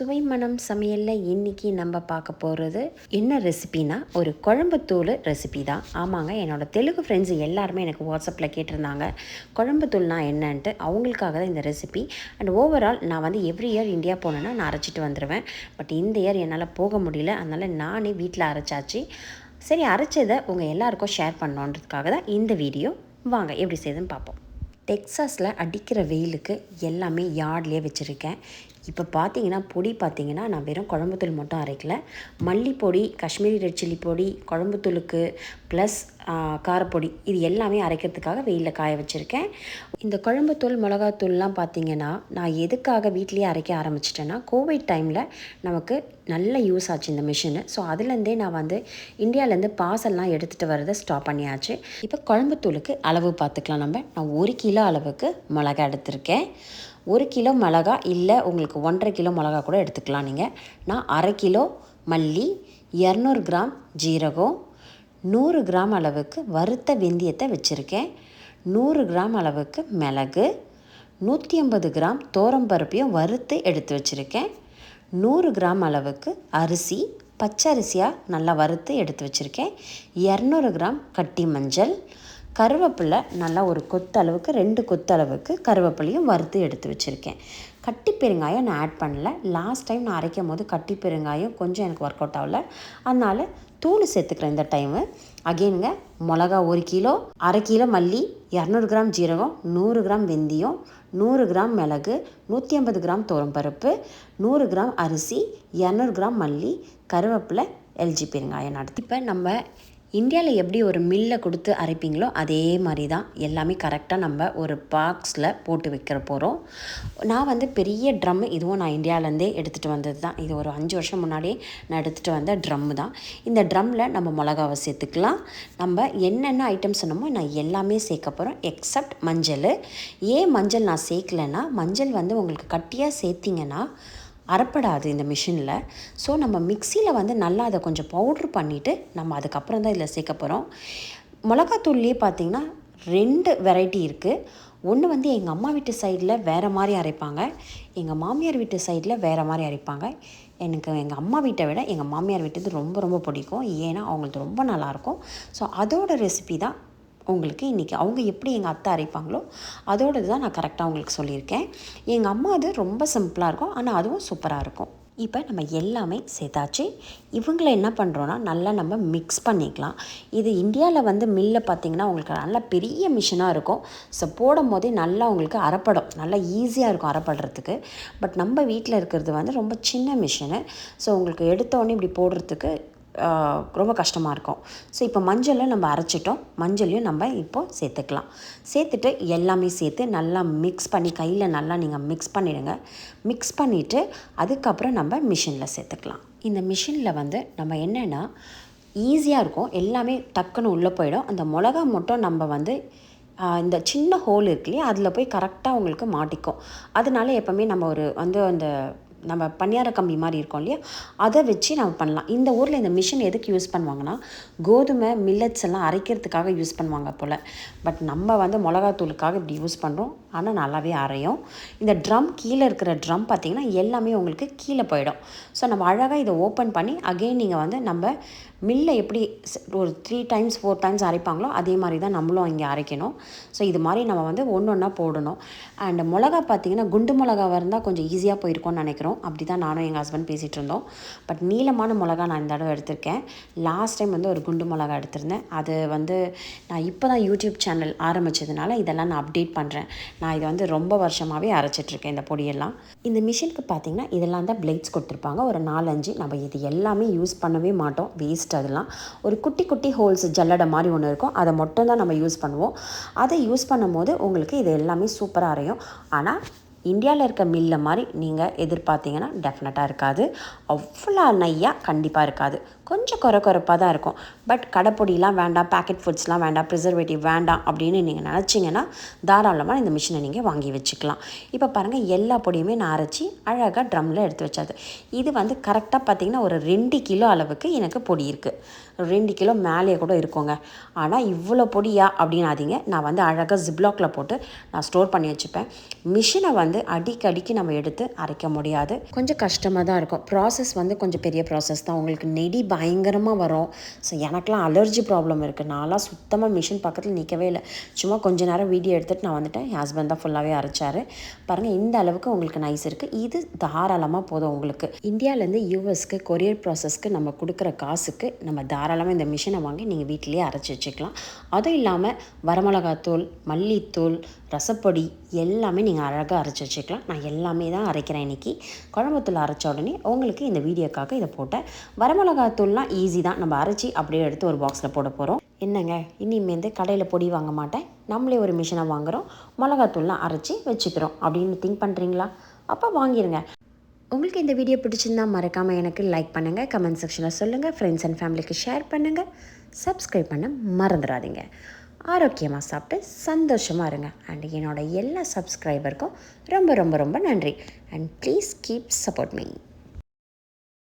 சுவை மனம் சமையலில் இன்றைக்கி நம்ம பார்க்க போகிறது என்ன ரெசிபினா ஒரு குழம்புத்தூள் ரெசிபி தான். ஆமாங்க என்னோடய தெலுங்கு ஃப்ரெண்ட்ஸ் எல்லாருமே எனக்கு வாட்ஸ்அப்பில் கேட்டிருந்தாங்க குழம்புத்தூள்னா என்னன்ட்டு. அவங்களுக்காக தான் இந்த ரெசிபி. அண்ட் ஓவரால் நான் வந்து எவ்ரி இயர் இந்தியா போனேன்னா நான் அரைச்சிட்டு வந்துடுவேன் பட் இந்த இயர் என்னால் போக முடியல. அதனால் நானே வீட்டில் அரைச்சாச்சு. சரி அரைச்சதை உங்கள் எல்லாருக்கும் ஷேர் பண்ணோன்றதுக்காக தான் இந்த வீடியோ. வாங்க எப்படி செய்யுதுன்னு பார்ப்போம். டெக்ஸாஸில் அடிக்கிற வெயிலுக்கு எல்லாமே யார்ட்லேயே வச்சுருக்கேன். இப்போ பார்த்தீங்கன்னா பொடி பார்த்தீங்கன்னா நான் வெறும் குழம்புத்தூள் மட்டும் அரைக்கல. மல்லிப்பொடி காஷ்மீரி ரெட் சில்லி பொடி குழம்புத்தூளுக்கு ப்ளஸ் காரப்பொடி இது எல்லாமே அரைக்கிறதுக்காக வெயிலில் காய வச்சுருக்கேன். இந்த குழம்புத்தூள் மிளகாத்தூள்லாம் பார்த்தீங்கன்னா நான் எதுக்காக வீட்லேயே அரைக்க ஆரம்பிச்சிட்டேன்னா கோவிட் டைமில் நமக்கு நல்ல யூஸ் ஆச்சு இந்த மிஷினு ஸோ அதுலேருந்தே நான் வந்து இந்தியாவிலேருந்து பார்சல்லாம் எடுத்துகிட்டு வரதை ஸ்டாப் பண்ணியாச்சு. இப்போ குழம்புத்தூளுக்கு அளவு பார்த்துக்கலாம் நம்ம. நான் ஒரு கிலோ அளவுக்கு மிளகா எடுத்திருக்கேன். ஒரு கிலோ மிளகா இல்லை உங்களுக்கு ஒன்றரை கிலோ மிளகா கூட எடுத்துக்கலாம் நீங்கள் நான் அரை கிலோ மல்லி இரநூறு கிராம் ஜீரகம் நூறு கிராம் அளவுக்கு வறுத்த வெந்தயத்தை வச்சுருக்கேன். நூறு கிராம் அளவுக்கு மிளகு நூற்றி ஐம்பது கிராம் தோரம்பருப்பையும் வறுத்து எடுத்து வச்சுருக்கேன். நூறு கிராம் அளவுக்கு அரிசி பச்சரிசியாக நல்லா வறுத்து எடுத்து வச்சுருக்கேன். இரநூறு கிராம் கட்டி மஞ்சள் கருவேப்பிலை நல்லா ஒரு கொத்து அளவுக்கு ரெண்டு கொத்து அளவுக்கு கருவேப்பிலையும் வறுத்து எடுத்து வச்சுருக்கேன். கட்டி பெருங்காயம் நான் ஆட் பண்ணல. லாஸ்ட் டைம் நான் அரைக்கும் போது கட்டி பெருங்காயம் கொஞ்சம் எனக்கு ஒர்க் அவுட் ஆகல. அதனால் தூள் சேர்த்துக்கிறேன் இந்த டைமு அகெயினுங்க மிளகா ஒரு கிலோ அரை கிலோ மல்லி இரநூறு கிராம் ஜீரகம் நூறு கிராம் வெந்தயம் நூறு கிராம் மிளகு நூற்றி ஐம்பது கிராம் பருப்பு நூறு கிராம் அரிசி இரநூறு கிராம் மல்லி கருவேப்பிலை எல்ஜி பெருங்காயம் நடத்தி. இப்போ நம்ம இந்தியாவில் எப்படி ஒரு மில்லை கொடுத்து அரைப்பீங்களோ அதே மாதிரி தான் எல்லாமே கரெக்டாக நம்ம ஒரு பாக்ஸில் போட்டு வைக்கிற போகிறோம் நான் வந்து பெரிய ட்ரம் இதுவும் நான் இந்தியாவிலேருந்தே எடுத்துகிட்டு வந்தது தான் இது ஒரு அஞ்சு வருஷம் முன்னாடியே நான் எடுத்துகிட்டு வந்த ட்ரம் தான். இந்த ட்ரம்மில் நம்ம மிளகாவை சேர்த்துக்கலாம். நம்ம என்னென்ன ஐட்டம்ஸ் சொன்னோமோ நான் எல்லாமே சேர்க்க போகிறோம் எக்ஸப்ட் மஞ்சள். ஏன் மஞ்சள் நான் சேர்க்கலைன்னா மஞ்சள் வந்து உங்களுக்கு கட்டியாக சேர்த்திங்கன்னா அரைப்படாது இந்த மிஷினில். ஸோ நம்ம மிக்சியில் வந்து நல்லா அதை கொஞ்சம் பவுட்ரு பண்ணிவிட்டு நம்ம அதுக்கப்புறம் தான் இதில் சேர்க்க போகிறோம் மிளகாத்தூள்லேயே பார்த்திங்கன்னா ரெண்டு வெரைட்டி இருக்குது ஒன்று வந்து எங்கள் அம்மா வீட்டு சைடில் வேறு மாதிரி அரைப்பாங்க. எங்கள் மாமியார் வீட்டு சைடில் வேறு மாதிரி அரைப்பாங்க. எனக்கு எங்கள் அம்மா வீட்டை விட எங்கள் மாமியார் வீட்டுது ரொம்ப ரொம்ப பிடிக்கும். ஏன்னா அவங்களுக்கு ரொம்ப நல்லாயிருக்கும் ஸோ அதோட ரெசிபி தான் உங்களுக்கு இன்றைக்கி அவங்க எப்படி எங்கள் அத்தை அரைப்பாங்களோ அதோடது தான் நான் கரெக்டாக உங்களுக்கு சொல்லியிருக்கேன். எங்கள் அம்மா அது ரொம்ப சிம்பிளாக இருக்கும். ஆனால் அதுவும் சூப்பராக இருக்கும். இப்போ நம்ம எல்லாமே சேர்த்தாச்சு. இவங்களை என்ன பண்ணுறோன்னா நல்லா நம்ம மிக்ஸ் பண்ணிக்கலாம். இது இந்தியாவில் வந்து மில்லை பார்த்திங்கன்னா உங்களுக்கு நல்லா பெரிய மிஷினாக இருக்கும். ஸோ போடும் போதே நல்லா உங்களுக்கு அரைப்படும். நல்லா ஈஸியாக இருக்கும் அறப்படுறதுக்கு பட் நம்ம வீட்டில் இருக்கிறது வந்து ரொம்ப சின்ன மிஷினு ஸோ உங்களுக்கு எடுத்தோடனே இப்படி போடுறதுக்கு ரொம்ப கஷ்டமாக இருக்கும். ஸோ இப்போ மஞ்சளும் நம்ம அரைச்சிட்டோம். மஞ்சளையும் நம்ம இப்போது சேர்த்துக்கலாம். சேர்த்துட்டு எல்லாமே சேர்த்து நல்லா மிக்ஸ் பண்ணி கையில் நல்லா நீங்கள் மிக்ஸ் பண்ணிவிடுங்க மிக்ஸ் பண்ணிவிட்டு அதுக்கப்புறம் நம்ம மிஷினில் சேர்த்துக்கலாம். இந்த மிஷினில் வந்து நம்ம என்னென்னா ஈஸியாக இருக்கும். எல்லாமே டக்குன்னு உள்ளே போயிடும். அந்த மிளகா மட்டும் நம்ம வந்து இந்த சின்ன ஹோல் இருக்கு இல்லையா அதில் போய் கரெக்டாக உங்களுக்கு மாட்டிக்கும். அதனால எப்போவுமே நம்ம ஒரு வந்து அந்த நம்ம பணியார கம்பி மாதிரி இருக்கும் இல்லையா? அதை வச்சு நம்ம பண்ணலாம். இந்த ஊரில் இந்த மிஷின் எதுக்கு யூஸ் பண்ணுவாங்கன்னா கோதுமை மில்லட்ஸ் எல்லாம் அரைக்கிறதுக்காக யூஸ் பண்ணுவாங்க போல். பட் நம்ம வந்து மிளகாத்தூளுக்காக இப்படி யூஸ் பண்ணுறோம் ஆனால் நல்லாவே அரையும். இந்த ட்ரம் கீழே இருக்கிற ட்ரம் பார்த்திங்கன்னா எல்லாமே உங்களுக்கு கீழே போயிடும். ஸோ நம்ம அழகாக இதை ஓப்பன் பண்ணி அகெயின் நீங்கள் வந்து நம்ம மில்லை எப்படி ஒரு த்ரீ டைம்ஸ் ஃபோர் டைம்ஸ் அரைப்பாங்களோ அதே மாதிரி தான் நம்மளும் இங்கே அரைக்கணும். ஸோ இது மாதிரி நம்ம வந்து ஒன்று ஒன்றா போடணும். அண்ட் மிளகா பார்த்திங்கன்னா குண்டு மிளகாவாக இருந்தால் கொஞ்சம் ஈஸியாக போயிருக்கோம்னு நினைக்கிறோம். அப்படி தான் நானும் எங்கள் ஹஸ்பண்ட் பேசிகிட்டு இருந்தோம். பட் நீளமான மிளகா நான் இந்த தடவை எடுத்திருக்கேன். லாஸ்ட் டைம் வந்து ஒரு குண்டு மிளகா எடுத்திருந்தேன். அது வந்து நான் இப்போ தான் யூடியூப் சேனல் ஆரம்பித்ததுனால இதெல்லாம் நான் அப்டேட் பண்ணுறேன் நான் இதை வந்து ரொம்ப வருஷமாகவே அரைச்சிட்ருக்கேன் இந்த பொடியெல்லாம். இந்த மிஷினுக்கு பார்த்திங்கன்னா இதெல்லாம் தான் பிளேட்ஸ் கொடுத்துருப்பாங்க. ஒரு நாலஞ்சு நம்ம இது எல்லாமே யூஸ் பண்ணவே மாட்டோம். வேஸ்ட் அதெல்லாம். ஒரு குட்டி குட்டி ஹோல்ஸ் ஜல்லடை மாதிரி ஒன்று இருக்கும். அதை மட்டும் தான் நம்ம யூஸ் பண்ணுவோம். அதை யூஸ் பண்ணும்போது உங்களுக்கு இது எல்லாமே சூப்பராக அரையும். ஆனால் இந்தியாவில் இருக்க மில்லை மாதிரி நீங்கள் எதிர்பார்த்தீங்கன்னா டெஃபினட்டாக இருக்காது. அவ்வளோ நையாக கண்டிப்பாக இருக்காது. கொஞ்சம் குறை குறைப்பாக தான் இருக்கும். பட் கடைப்பொடிலாம் வேண்டாம் பேக்கெட் ஃபுட்ஸ்லாம் வேண்டாம் ப்ரிசர்வேட்டிவ் வேண்டாம் அப்படின்னு நீங்கள் நினச்சிங்கன்னா தாராளமாக இந்த மிஷினை நீங்கள் வாங்கி வச்சுக்கலாம். இப்போ பாருங்கள் எல்லா பொடியுமே நான் அரைச்சி அழகாக ட்ரம்மில் எடுத்து வச்சாது. இது வந்து கரெக்டாக பார்த்திங்கன்னா ஒரு ரெண்டு கிலோ அளவுக்கு எனக்கு பொடி இருக்குது ரெண்டு கிலோ மேலேயே கூட இருக்குங்க. ஆனால் இவ்வளோ பொடியா அப்படின்னாதீங்க நான் வந்து அழகாக ஜிப்லாக்கில் போட்டு நான் ஸ்டோர் பண்ணி வச்சுப்பேன். மிஷினை வந்து அடிக்கடிக்கு நம்ம எடுத்து அரைக்க முடியாது. கொஞ்சம் கஷ்டமாக தான் இருக்கும். ப்ராசஸ் வந்து கொஞ்சம் பெரிய ப்ராசஸ் தான். உங்களுக்கு நெடி பயங்கரமாக வரும். ஸோ எனக்கெலாம் அலர்ஜி ப்ராப்ளம் இருக்குது நான்லாம் சுத்தமாக மிஷின் பக்கத்தில் நிற்கவே இல்லை. சும்மா கொஞ்ச நேரம் வீடியோ எடுத்துகிட்டு நான் வந்துட்டேன். என் ஹஸ்பண்ட் தான் ஃபுல்லாகவே அரைச்சார். பாருங்கள் இந்த அளவுக்கு உங்களுக்கு நைஸ் இருக்குது இது தாராளமாக போதும் உங்களுக்கு. இந்தியாவிலேருந்து யூஎஸ்க்கு கொரியர் ப்ராசஸ்க்கு நம்ம கொடுக்குற காசுக்கு நம்ம தாராளமாக இந்த மிஷினை வாங்கி நீங்கள் வீட்டிலேயே அரைச்சி வச்சுக்கலாம். அதுவும் இல்லாமல் வரமிளகாத்தூள் மல்லித்தூள் ரசப்பொடி எல்லாமே நீங்கள் அழகாக அரைச்சி வச்சுக்கலாம். நான் எல்லாமே தான் அரைக்கிறேன் இன்றைக்கி குழம்புத்தூள் அரைச்ச உடனே உங்களுக்கு இந்த வீடியோக்காக இதை போட்டேன் வரமிளகாத்தூள்லாம் ஈஸி தான். நம்ம அரைச்சி அப்படியே எடுத்து ஒரு பாக்ஸில் போட போகிறோம் என்னங்க? இனிமேந்து கடையில் பொடி வாங்க மாட்டேன். நம்மளே ஒரு மிஷினை வாங்குகிறோம் மிளகாத்தூள்லாம் அரைச்சி வச்சுக்கிறோம். அப்படின்னு திங்க் பண்ணுறீங்களா அப்போ வாங்கிடுங்க உங்களுக்கு இந்த வீடியோ பிடிச்சிருந்தா மறக்காமல் எனக்கு லைக் பண்ணுங்கள் கமெண்ட் செக்ஷனில் சொல்லுங்கள் ஃப்ரெண்ட்ஸ் அண்ட் ஃபேமிலிக்கு ஷேர் பண்ணுங்கள் சப்ஸ்கிரைப் பண்ண மறந்துடாதீங்க. ஆரோக்கியமாக சாப்பிட்டு சந்தோஷமாக இருங்க. அண்ட் என்னோடய எல்லா சப்ஸ்கிரைபருக்கும் ரொம்ப ரொம்ப ரொம்ப நன்றி. And please keep support me